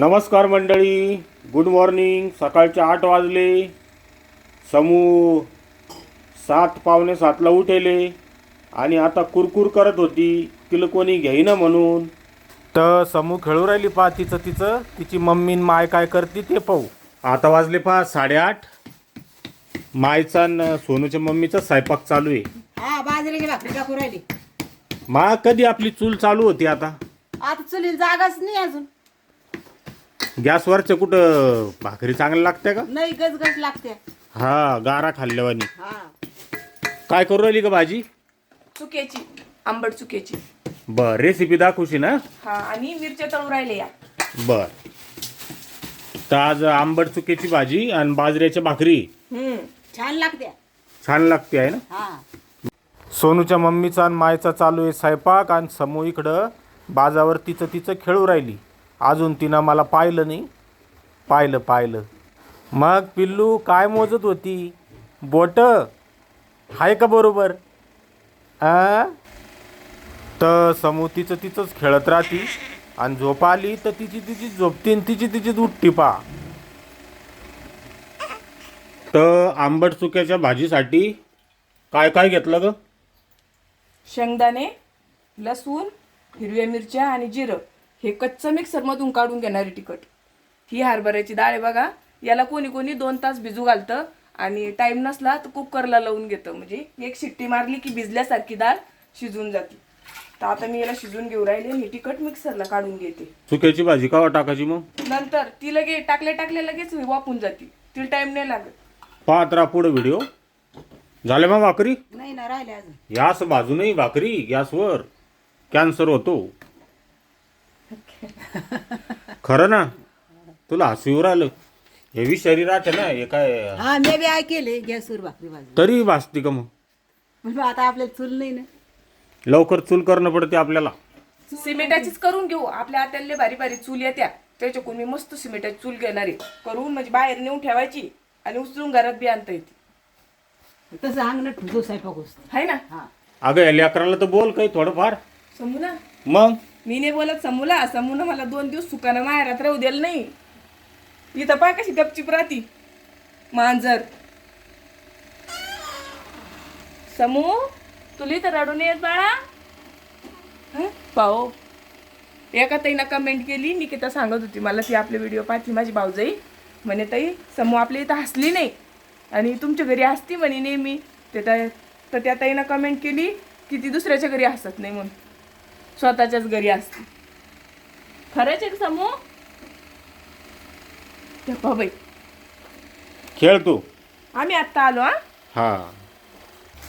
नमस्कार मंडळी good morning सकाळचे आठ वाजले. समू सात पावणे सातला उठेले आणि आता कुरकुर करत होती तिला कोणी घेईना म्हणून. तर समू खेळू राहिली पहा तिचं तिचं. तिची मम्मी न माय काय करते ते पाहू. आता वाजले पहा साडेआठ. मायचा न सोनूच्या मम्मीचा स्वयंपाक चालू आहे. हा बाजरीची भाकरी टाकू राहिली. मा कधी आपली चूल चालू होती आता? आता चुलीला जागाच नाही अजून. गॅसवरच्या कुठं भाकरी चांगल्या लागते का? नाही गजगज लागते हा गारा खाल्ल्यावानी. हा. काय करू राहिली का भाजी? चुक्याची आंबट चुक्याची. बर रेसिपी दाखवशी ना हा आणि मिरच्या तळू राहिले या. बर. तर आज आंबट चुक्याची भाजी आणि बाजऱ्याच्या भाकरी. हम्म छान लागते छान लागते आहे ना? हा. सोनूच्या मम्मीचा आणि मायचा चालू आहे स्वयंपाक आणि समूह इकडं बाजावर तिचं तिचं खेळू राहिली. अजून तिनं मला पाहिलं नाही. पाहिलं पाहिलं. मग पिल्लू काय मोजत होती? बोट? आहे का बरोबर? आ? तर समूह तिचं तिचंच खेळत राहती. आणि झोप आली तर तिची तिची झोपती आणि तिची तिची उठती पा. तर आंबट चुक्याच्या भाजीसाठी काय काय घेतलं ग? शेंगदाणे लसूण हिरव्या मिरच्या आणि जिरं. हे कच्चं मिक्सरमधून काढून घेणारी तिखट. ही हरभऱ्याची डाळ आहे बघा. याला कोणी कोणी दोन तास भिजू घालतं आणि टाइम नसला तर कुकरला लावून घेतं. म्हणजे एक शिट्टी मारली की भिजल्यासारखी डाळ शिजून जाते. तर आता मी याला शिजून घेऊ राहिले आणि तिखट मिक्सरला काढून घेते. चुक्याची भाजी कावा टाकायची मग? नंतर ती लगे टाकले टाकले लगेच वापून जाते. तिला टाइम नाही लागत. पाहत राहा पुढं व्हिडिओ झाले मग भाकरी? नाही ना राहिले अजून. गॅस बाजूनही भाकरी गॅसवर. कॅन्सर होतो. खरं ना तुला हसू येऊ राहिलं. हे बी शरीरात आहे ना हे काय? हा मी बी आय केले गॅसवर भाकरी तरी भासती का मग? म्हणून आता आपल्याला चूल नाही ना. लवकर चूल करणं पडते आपल्याला. सिमेंटाचीच करून घेऊ. आपल्या हाताले भारी भारी चूल येत्या. त्याच्याकडून मी मस्त सिमेंटाची चूल घेणार आहे. करून म्हणजे बाहेर नेऊन ठेवायची आणि उचलून घरात बी आणता येते. तसं अंगण ठुजो स्वयंपाक असतो हाय ना? हा. अगं या लेकराला तर बोल काही थोडंफार. समू ना? मग? मी नाही बोलत समूला समून मला दोन दिवस सुकानं माहेरात राहू दिलं नाही. इथं पाय कशी गपचिप राहती. मांजर. समू तुला इथं रडून येत बाळा. पाहो. एका ताईनं कमेंट केली निकिता सांगत होती मला ती आपले व्हिडिओ पाहती माझी भाऊजाई. म्हणे ताई समू आपल्या इथं हसली नाही. आणि तुमच्या घरी हसती म्हणे नेहमी. ते तर त्या ताईनं कमेंट केली की ती दुसऱ्याच्या घरी हसत नाही म्हणून. स्वतःच्याच घरी असते. खरंच आहे का समू बाई खेळ तू. आम्ही आत्ता आलो हा? हा.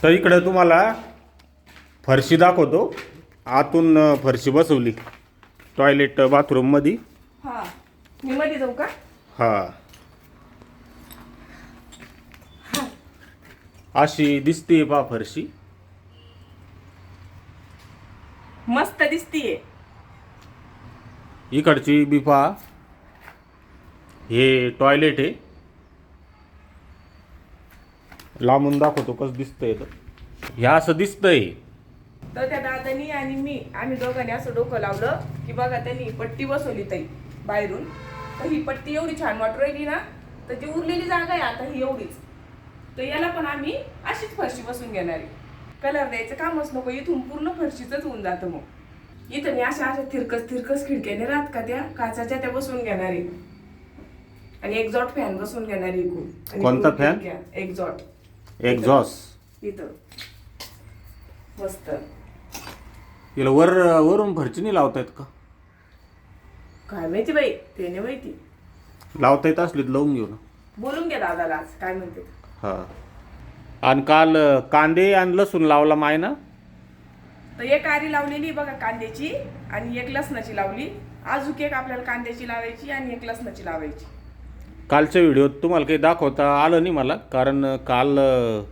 तर इकडं तुम्हाला फरशी दाखवतो. आतून फरशी बसवली. टॉयलेट बाथरूममध्ये हा. मी मध्ये जाऊ का? हा. अशी दिसते पा फरशी. मस्त दिसतीये. इकडची बिफा हे टॉयलेट आहे. लांबून दाखवतो कसं दिसतंय तर. ह्या असं दिसतंय. तर त्या दादानी आणि मी आम्ही दोघांनी असं डोकं लावलं की बघा त्यांनी पट्टी बसवली ताई बाहेरून. तर ही पट्टी एवढी छान वाटू राहिली ना तर जी उरलेली जागा आहे आता ही एवढीच. तर याला पण आम्ही अशीच फरशी बसून घेणार आहे. कलर द्यायचं कामच नको इथून पूर्ण फरशीच होऊन जातं मग. इथं मी अशा अशा तिरकस तिरकस खिडक्याने राहत का त्या? काचाच्या त्या बसून घेणार आहे. आणि एक्झॉट फॅन बसून घेणार आहे इकडून. कोणता? खिडक्या. एक्झॉट एक्झॉस इथं. मस्त. तिला वर वरून फरची नाही लावता येत का? काय माहिती बाई ते नाही माहिती. लावता येत असली तर लावून घेऊ ना. बोलून घ्या दादाला आज काय म्हणते. हा. आणि काल कांदे आणि लसूण लावला माय ना तर एक आरी लावलेली बघा कांद्याची आणि एक लसणाची लावली. अजून एक आपल्याला कांद्याची लावायची आणि एक लसणाची लावायची. कालच्या व्हिडिओत तुम्हाला काही दाखवता आलं नाही मला कारण काल अं,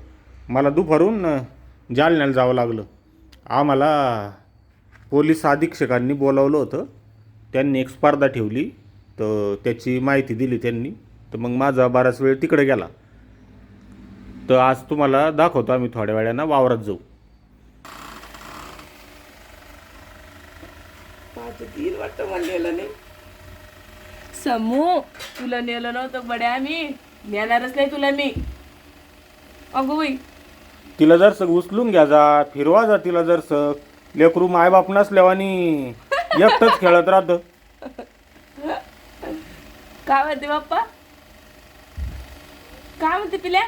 मला दुपारून अं, जालन्याला जावं लागलं. आम्हाला पोलीस अधीक्षकांनी बोलावलं होतं. त्यांनी एक स्पर्धा ठेवली तर त्याची माहिती दिली त्यांनी. तर मग माझा बराच वेळ तिकडे गेला. तर आज तुम्हाला दाखवतो आम्ही थोड्या वेळानं वावरात जाऊ. पाच तीन वाटतं म्हणलेलं नाही. समू तुला नेलं नव्हतं बड्या मी नेणारच नाही तुला मी. अगो बाई. तिला जर सग उचलून घ्या जा फिरवा जा तिला जर सग. लेकरू मायबाप नसल्यावानी एकटंच खेळत राहतं. काय म्हणते बाप्पा? काय म्हणते पिल्या?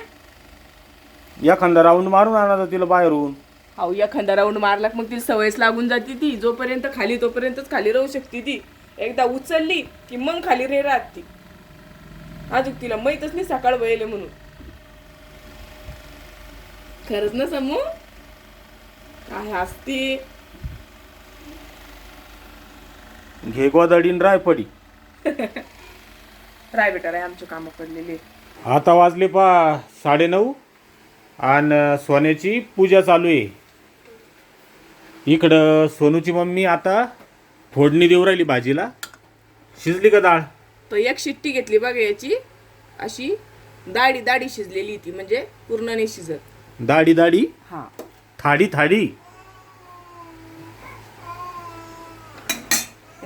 एखादा राऊंड मारून आणायचा तिला बाहेरून. अहो एखादा राऊंड मारला की मग तिला सवयच लागून जाते ती. जोपर्यंत खाली तोपर्यंतच खाली राहू शकते ती. एकदा उचलली की मग खाली रे राहत ती. अजून तिला माहीतच नाही सकाळ वयले म्हणून. खरंच ना समू? काय हसती? घे गोदडीन राय पडी. राय बेटा राय आमचे कामं पडलेले आता वाजले पा साडेनऊ. आणि सोन्याची पूजा चालू आहे. इकडं सोनूची मम्मी आता फोडणी देऊ राहिली भाजीला. शिजली का डाळ? तो एक शिट्टी घेतली बघा याची. अशी दाढी दाढी शिजलेली ती म्हणजे पूर्ण नाही शिजत. दाढी दाढी? हा. थाडी थाडी.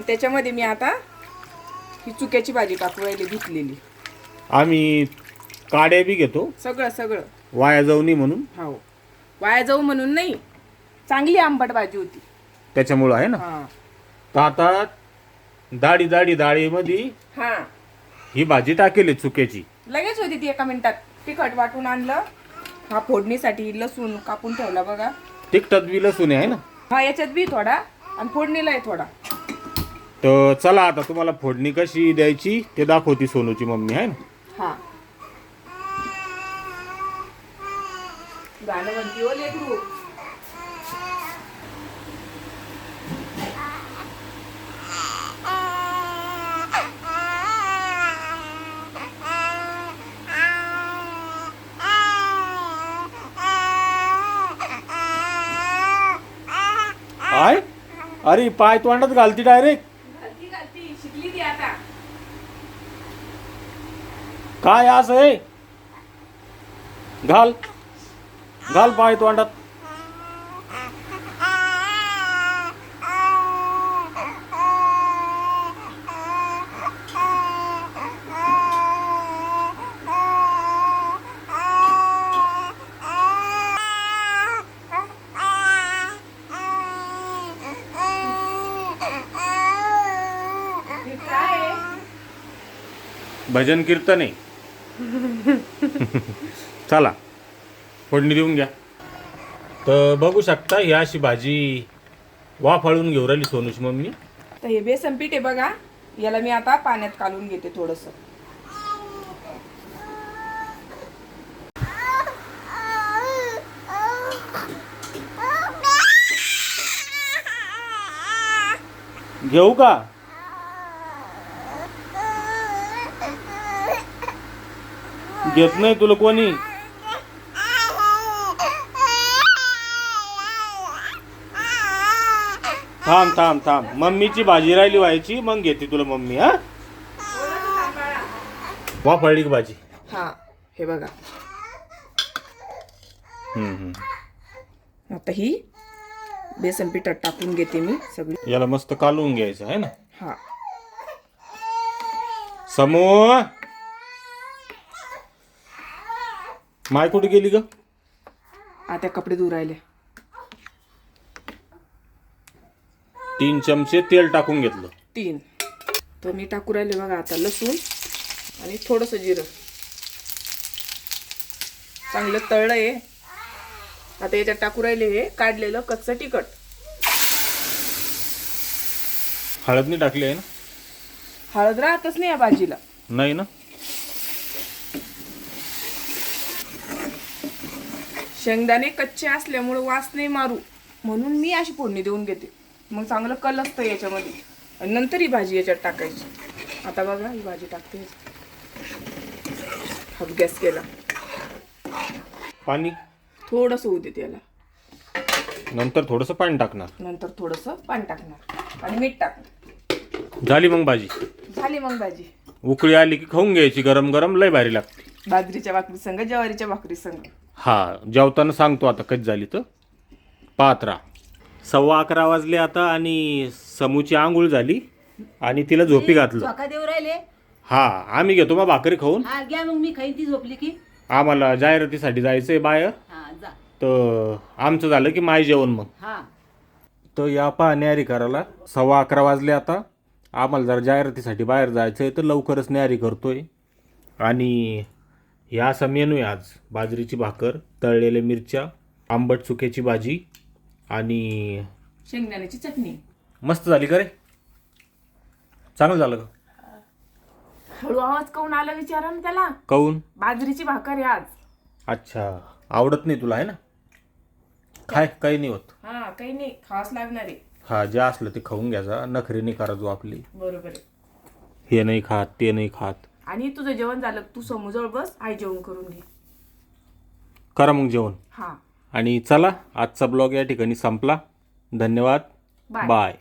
त्याच्यामध्ये मी आता ही चुक्याची भाजी टाकू राहिली धुतलेली आम्ही काड्या बी घेतो. सगळं सगळं. वाया जाऊ नये म्हणून? हो. वाया जाऊ म्हणून नाही चांगली आंबट भाजी होती. त्याच्यामुळं आहे ना? हा. तर आता दाढी दाढी दाढीमध्ये हा. ही भाजी टाकेल चुक्याची. लगेच होती ती एका मिनिटात. तिखट वाटून आणलं हा फोडणीसाठी लसूण कापून ठेवला बघा. तिखटात बी लसूण आहे ना? हा याच्यात बी थोडा आणि फोडणीला आहे थोडा. तर चला आता तुम्हाला फोडणी कशी द्यायची ते दाखवती सोनूची मम्मी आहे ना? हा. गाणं म्हणती ओ लेकरू. काय अरे पाय तोंडात घालती डायरेक्ट घालती घालती शिकली ती आता. काय असं आहे? घाल. घाल पाय तोंडात? भजन कीर्तन. आहे चला. फोडणी देऊन घ्या. तर बघू शकता ही अशी भाजी वाफाळून घेऊ राहिली सोनूची मम्मी. तर हे बेसन पीठ आहे बघा. याला मी आता पाण्यात कालून घेते थोडस. घेऊ का? घेत नाही तुला कोणी? थांब थांब थांब. मम्मीची भाजी राहिली व्हायची मग घेते तुला मम्मी हा? का भाजी? हा हे बघा. हम्म, हम्म. आता ही बेसन पिठात टाकून घेते मी सगळी. याला मस्त कालवून घ्यायचं आहे ना? हा. समूह माय कुठे गेली ग? आता कपडे धुवून तीन चमचे तेल टाकून घेतलं. तीन. तर मी टाकू राहिले बघा आता लसूण आणि थोडंसं जिरं. चांगलं तळलं आहे. आता याच्यात टाकू राहिले हे काढलेलं कच्चं तिखट. हळद नाही टाकली आहे ना? हळद राहतच नाही या भाजीला. नाही ना? शेंगदाणे कच्चे असल्यामुळे वास नाही मारू. म्हणून मी अशी फोडणी देऊन घेते. मग चांगलं कल असतं याच्यामध्ये. आणि नंतर ही भाजी याच्यात टाकायची. आता बघा ही भाजी टाकते. हाफ गॅस केला. पाणी? थोडंसं होऊ देते याला नंतर थोडंसं पाणी टाकणार. नंतर थोडंसं पाणी टाकणार. आणि मीठ टाकणार. झाली मग भाजी? झाली मग भाजी. उकळी आली की खाऊन घ्यायची गरम गरम लय भारी लागते. बाजरीच्या भाकरी संग ज्वारीच्या भाकरी संग. हा जेवताना सांगतो आता कधी झाली तर. पाहत राहा. सव्वा अकरा वाजले आता आणि समूची आंघोळ झाली आणि तिला झोपी घातलं. झोका देऊ राहिले? हा आम्ही घेतो मग भाकरी खाऊन. हा घ्या मग मी खाईन ती झोपली की. आम्हाला जाहिरातीसाठी जायचंय बाहेर. हा जा. तर आमचं झालं की माय जेवण मग. हा. तर या पहा न्यारी करायला. सव्वा अकरा वाजले आता. आम्हाला जरा जाहिरातीसाठी बाहेर जायचं आहे तर लवकरच न्यारी करतोय. आणि ह्या असा मेनू आहे आज. बाजरीची भाकर तळलेल्या मिरच्या आंबट चुक्याची भाजी आणि शेंगदाण्याची चटणी. मस्त झाली का रे? चांगलं झालं का? हळू आवाज काऊन आला विचारा ना त्याला? काऊन? बाजरीची भाकर आहे आज. अच्छा आवडत नाही तुला आहे ना? खाय काही नाही होत. हा काही नाही खास लागणार आहे. हा जे असलं ते खाऊन घ्यायचा नखरी नाही करायचो आपली. बरोबर आहे. हे नाही खात ते नाही खात. आणि तुझं जेवण झालं तू समोजवळ बस आई जेवण करून घे. करा मग जेवण. हा. आणि चला आजचा ब्लॉग या ठिकाणी संपला. धन्यवाद. बाय. बाय.